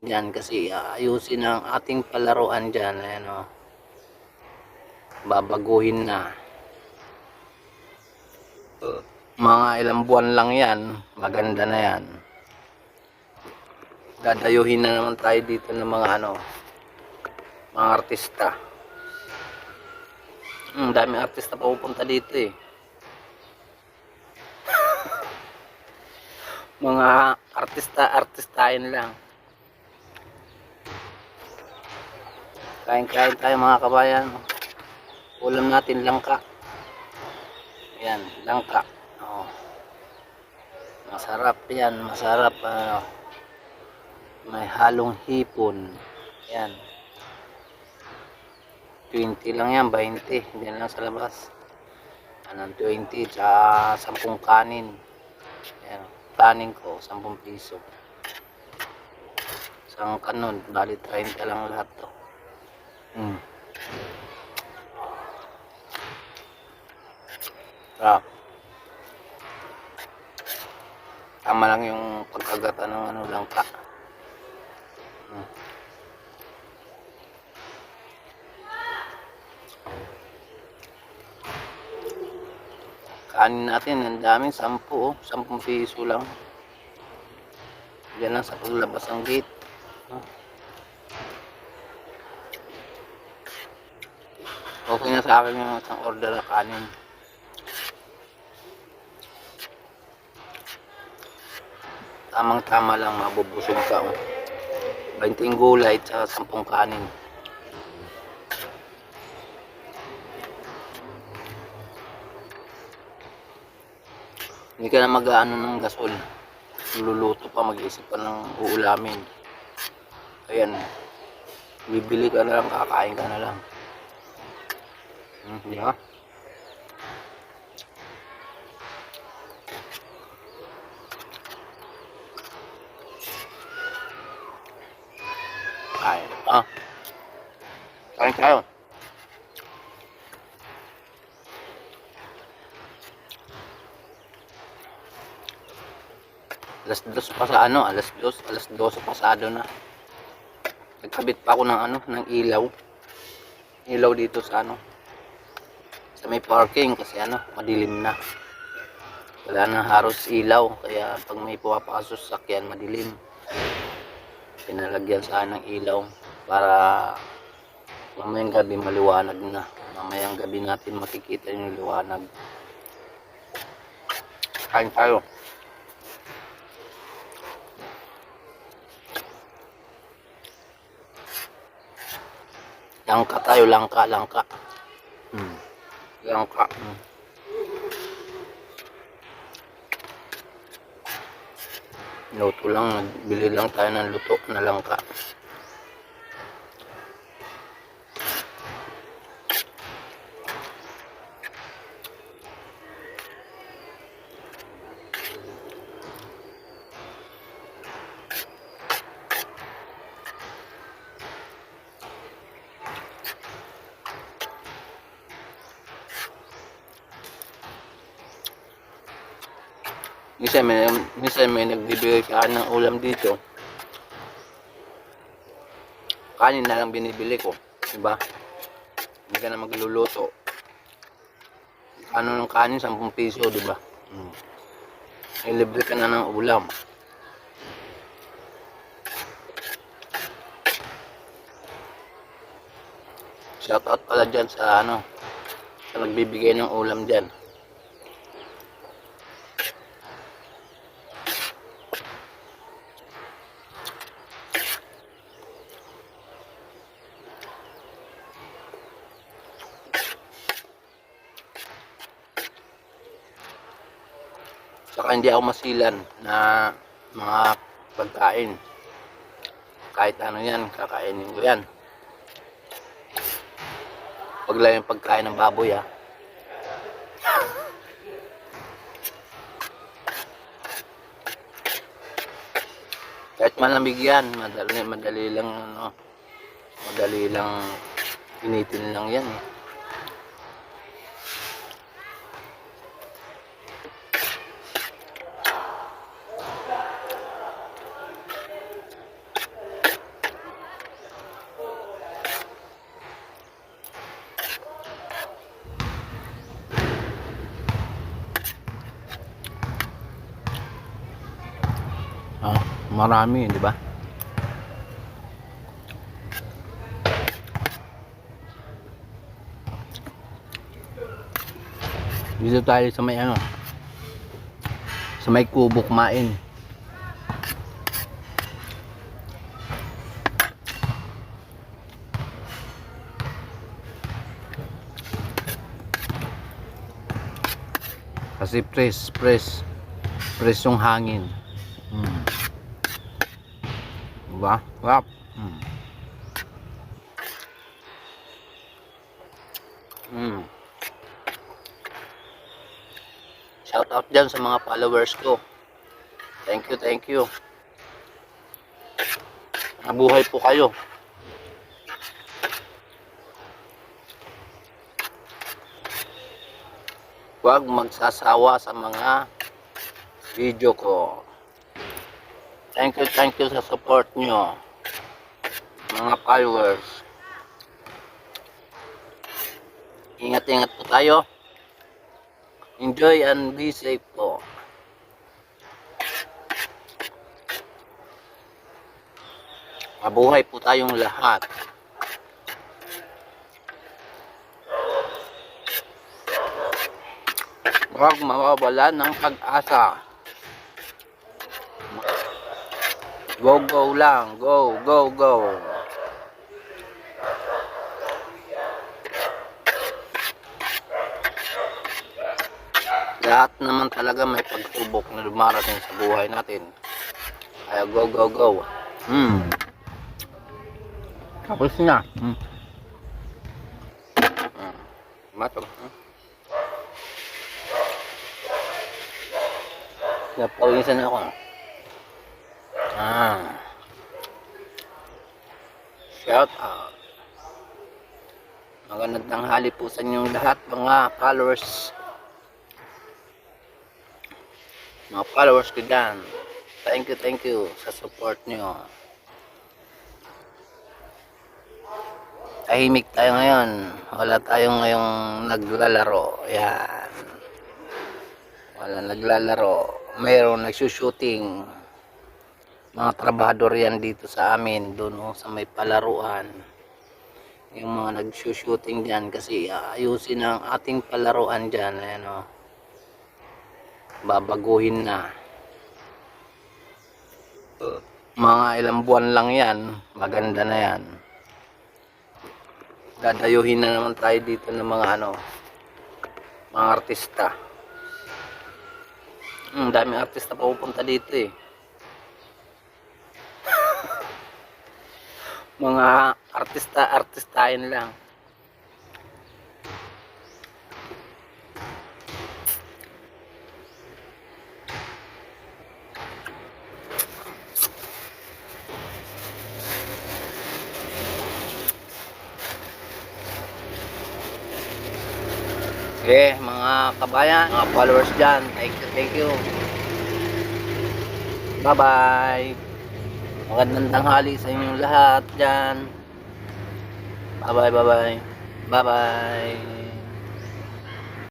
Yan kasi ayusin ang ating palaruan dyan. Ayan o. Babaguhin na. Mga ilang buwan lang yan. Maganda na yan. Dadayuhin na naman tayo dito ng mga ano. Mga artista. Hmm, daming artista pupunta dito eh. mga artista artistahin lang kain-kain tayo mga kabayan. Ulam natin langka. Yan langka. Oh. masarap yan masarap ano. May halong hipon. Yan 20 lang yan 20 yan lang sa labas. Anong 20 tsaka 10 kanin. Yan planning ko 10 piso. Isang kanon bali 30 lang lahat to hmm. sarap tama lang yung pagkagata ng ano lang ka hmm. kanin natin ang daming sampu oh. sampung piso lang yan lang sa paglabas ng gate oh. Okay na sa akin yung isang order na kanin tamang tama lang mabubusog ka oh. 20 gulay at 10 kanin Hindi ka na mag-ano ng gasol. Luluto pa, mag-isip ka ng uulamin. Ayan. Bibili ka na lang, kakain ka na lang. Di ba? Kain. Ah. Kain tayo. alas dos pa sa ano, alas dos, alas dos pasado na. Nagkabit pa ako ng ano, ng ilaw. Ilaw dito sa ano, sa may parking kasi ano, madilim na. Wala na haros ilaw, kaya pag may pumapasok sa sakyan, madilim. Pinalagyan sa ng ilaw para mamayang gabi maliwanag na. Mamayang gabi natin makikita yung liwanag. Kain tayo. Langka tayo, langka, langka. Hmm. Langka. Hmm. Luto lang, bili lang tayo ng luto na langka. Minsan may, minsan may nagbibigay sa akin ng ulam dito. Kanin na lang binibili ko. Diba? Hindi ka na magluluto. Ano ng kanin? 10 piso, diba? Hmm. Ay, libre ka na ng ulam. Shoutout pala dyan sa ano, sa nagbibigay ng ulam dyan. Saka hindi ako masilan na mga pagkain. Kahit ano yan, kakainin ko yan. Pag lang yung pagkain ng baboy ah. Kahit malamig yan, madali, madali lang ano, madali lang initin lang yan eh. Marami, di ba? Dito tayo sa may ano, sa may kubo kumain. Kasi press, press, press yung hangin. Mm. Diba? Wap. Mm. Mm. Shout out dyan sa mga followers ko. Thank you, thank you. Mabuhay po kayo. Huwag magsasawa sa mga video ko. Thank you, thank you sa support nyo. Mga followers. Ingat-ingat po tayo. Enjoy and be safe po. Mabuhay po tayong lahat. Huwag mawawala ng pag-asa. Go, go lang. Go, go, go. Lahat naman talaga may pagsubok na dumarating sa buhay natin. Kaya go, go, go. Hmm. Tapos na. Hmm. Hmm. Matog. Hmm. Napawisan ako. Ah. Shout out. Magandang tanghali po sa inyong lahat mga followers. Mga followers ko dyan. Thank you, thank you sa support nyo. Tahimik tayo ngayon. Wala tayong ngayong naglalaro. Yan. Wala naglalaro. Mayroon nagsushooting. Mga trabahador yan dito sa amin. Doon oh, sa may palaruan. Yung mga nagsushooting dyan kasi ayusin ang ating palaruan dyan. Ayan oh. Babaguhin na. Mga ilang buwan lang yan. Maganda na yan. Dadayuhin na naman tayo dito ng mga ano, mga artista. Ang daming artista pupunta dito eh. Mga artista artistahin lang. Okay, mga kabayan, mga followers dyan, thank you, thank you. Bye-bye. Magandang tanghali sa inyong lahat dyan. Bye-bye, bye-bye. Bye-bye.